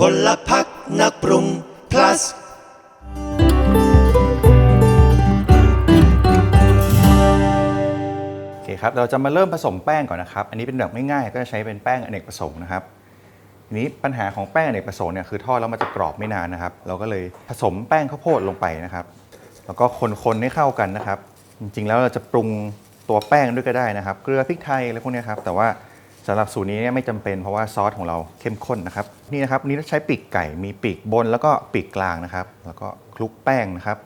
พลพักนักปรุง plus โอเคครับ เราจะมาเริ่มผสมแป้งก่อนนะครับ อันนี้เป็นแบบง่ายๆ ก็จะใช้เป็นแป้งอเนกประสงค์นะครับทีนี้ปัญหาของแป้งอเนกประสงค์เนี่ยคือทอดแล้วมันจะกรอบไม่นานนะครับ เราก็เลยผสมแป้งข้าวโพดลงไปนะครับ แล้วก็คนๆให้เข้ากันนะครับ จริงๆแล้วเราจะปรุงตัวแป้งด้วยก็ได้นะครับ เกลือพริกไทยอะไรพวกนี้ครับ แต่ว่า สำหรับสูตรนี้เนี่ยไม่จำเป็นเพราะว่าซอสของเราเข้มข้นนะครับ นี่นะครับนี่เราใช้ปีกไก่มีปีกบนแล้วก็ปีกกลางนะครับ แล้วก็คลุกแป้งนะครับ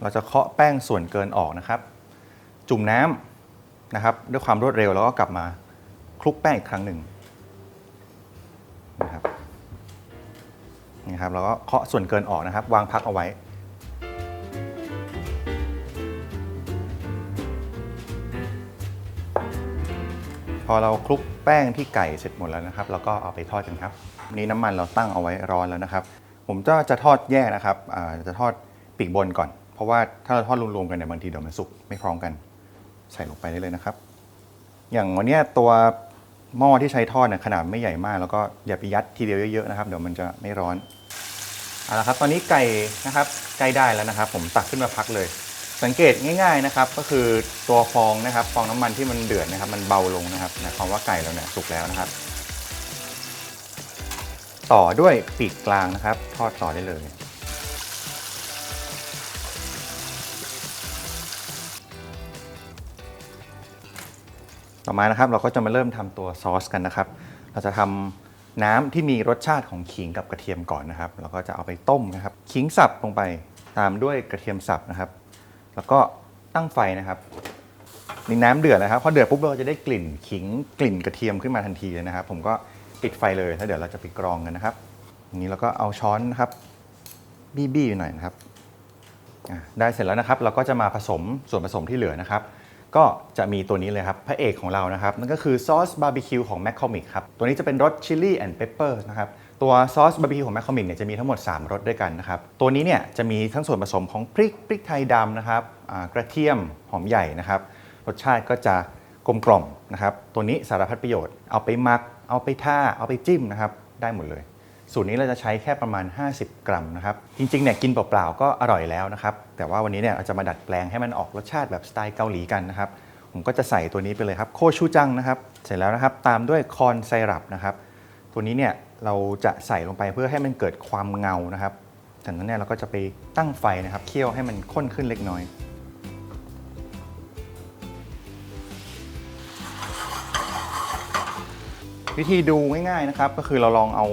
เราจะเคาะแป้งส่วนเกินออกนะครับ จุ่มน้ำนะครับ ด้วยความรวดเร็วแล้วก็กลับมาคลุกแป้งอีกครั้งหนึ่งนะครับนี่ครับแล้วก็เคาะส่วนเกินออกนะครับ วางพักเอาไว้ พอเราคลุกแป้งที่ไก่เสร็จหมดแล้วนะครับเราก็เอาไปทอดกันครับวันนี้น้ำมันเราตั้งเอาไว้ร้อนแล้วนะครับ ผมจะจะทอดแยกนะครับจะทอดปีกบนก่อน เพราะว่าถ้าเราทอดรวมๆกันเนี่ยบางทีเดี๋ยวมันสุกไม่พร้อมกัน ใส่ลงไปได้เลยนะครับ อย่างวันนี้ตัวหม้อที่ใช้ทอดเนี่ยขนาดไม่ใหญ่มาก แล้วก็อย่าไปยัดทีเดียวเยอะๆนะครับเดี๋ยวมันจะไม่ร้อนเอาละครับ ตอนนี้ไก่นะครับใกล้ได้แล้วนะครับ ผมตักขึ้นมาพักเลย สังเกตง่ายๆนะครับก็คือตัวฟองนะครับฟองน้ำมันที่มันเดือดนะครับ มันเบาลงนะครับหมายความว่าไก่เราเนี่ยสุกแล้วนะครับ ต่อด้วยปีกกลางนะครับ ทอดต่อได้เลย ต่อมานะครับเราก็จะมาเริ่มทำตัวซอสกันนะครับ เราจะทำน้ำที่มีรสชาติของขิงกับกระเทียมก่อนนะครับ เราก็จะเอาไปต้มนะครับ ขิงสับลงไปตามด้วยกระเทียมสับนะครับ แล้วก็ตั้งไฟนะครับนี่น้ำเดือดนะครับพอเดือดปุ๊บเราจะได้กลิ่นขิงกลิ่นกระเทียมขึ้นมาทันทีเลยนะครับ ผมก็ปิดไฟเลยแล้วเดี๋ยวเราจะไปกรองกันนะครับนี้เราก็เอาช้อนนะครับบี้ๆหน่อยนะครับอะได้เสร็จแล้วนะครับ เราก็จะมาผสมส่วนผสมที่เหลือนะครับ ก็จะมีตัวนี้เลยครับพระเอกของเรานะครับนั่นก็คือซอสบาร์บีคิวของแมคคอมิกครับตัวนี้จะเป็นรสชิลลี่แอนด์เปปเปอร์นะครับ ตัวซอสบาร์บีคิวของแมคคอมิกเนี่ยจะมีทั้งหมด 3รสด้วยกันนะครับ ตัวนี้เนี่ยจะมีทั้งส่วนผสมของพริกพริกไทยดำนะครับกระเทียมหอมใหญ่นะครับ รสชาติก็จะกลมกล่อมนะครับ ตัวนี้สารพัดประโยชน์เอาไปมัก เอาไปท่าเอาไปจิ้มนะครับ ได้หมดเลย สูตรนี้เราจะใช้แค่ประมาณ 50 กรัมนะครับ จริงๆเนี่ยกินเปล่าๆก็อร่อยแล้วนะครับ แต่ว่าวันนี้เนี่ยเราจะมาดัดแปลงให้มันออกรสชาติแบบสไตล์เกาหลีกันนะครับ ผมก็จะใส่ตัวนี้ไปเลยครับโคชูจังนะครับ เสร็จแล้วนะครับ ตามด้วยคอนไซรัปนะครับ ตัวนี้เนี่ยเราจะใส่ลงไปเพื่อให้มันเกิดความเงานะครับจากนั้นเนี่ยเราก็จะไปตั้งไฟนะครับเคี่ยวให้มันข้นขึ้นเล็กน้อย วิธีดูง่ายๆนะครับ ก็คือเราลองเอา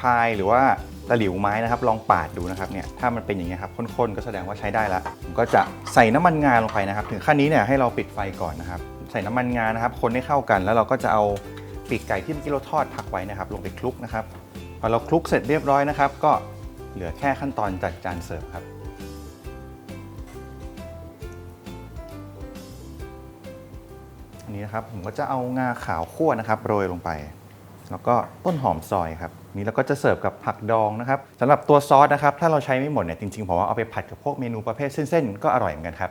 พายหรือว่าตะหลิวไม้นะครับ ลองปาดดูนะครับเนี่ยถ้ามันเป็นอย่างนี้ยครับข้นๆก็แสดงว่าใช้ได้ละผมก็จะใส่น้ำมันงาลงไปนะครับ ถึงขั้นนี้เนี่ยให้เราปิดไฟก่อนนะครับ ใส่น้ำมันงานะครับ คนให้เข้ากันแล้วเราก็จะเอา ปีกไก่ที่เมื่อกี้เราทอดพักไว้นะครับ ลงไปคลุกนะครับ พอเราคลุกเสร็จเรียบร้อยนะครับ ก็เหลือแค่ขั้นตอนจัดจานเสิร์ฟครับอันนี้นะครับผมก็จะเอางาขาวคั่วนะครับโรยลงไป แล้วก็ต้นหอมซอยครับนี่เราก็จะเสิร์ฟกับผักดองนะครับสำหรับตัวซอสนะครับถ้าเราใช้ไม่หมดเนี่ยจริงๆผมว่าเอาไปผัดกับพวกเมนูประเภทเส้นๆก็อร่อยเหมือนกันครับ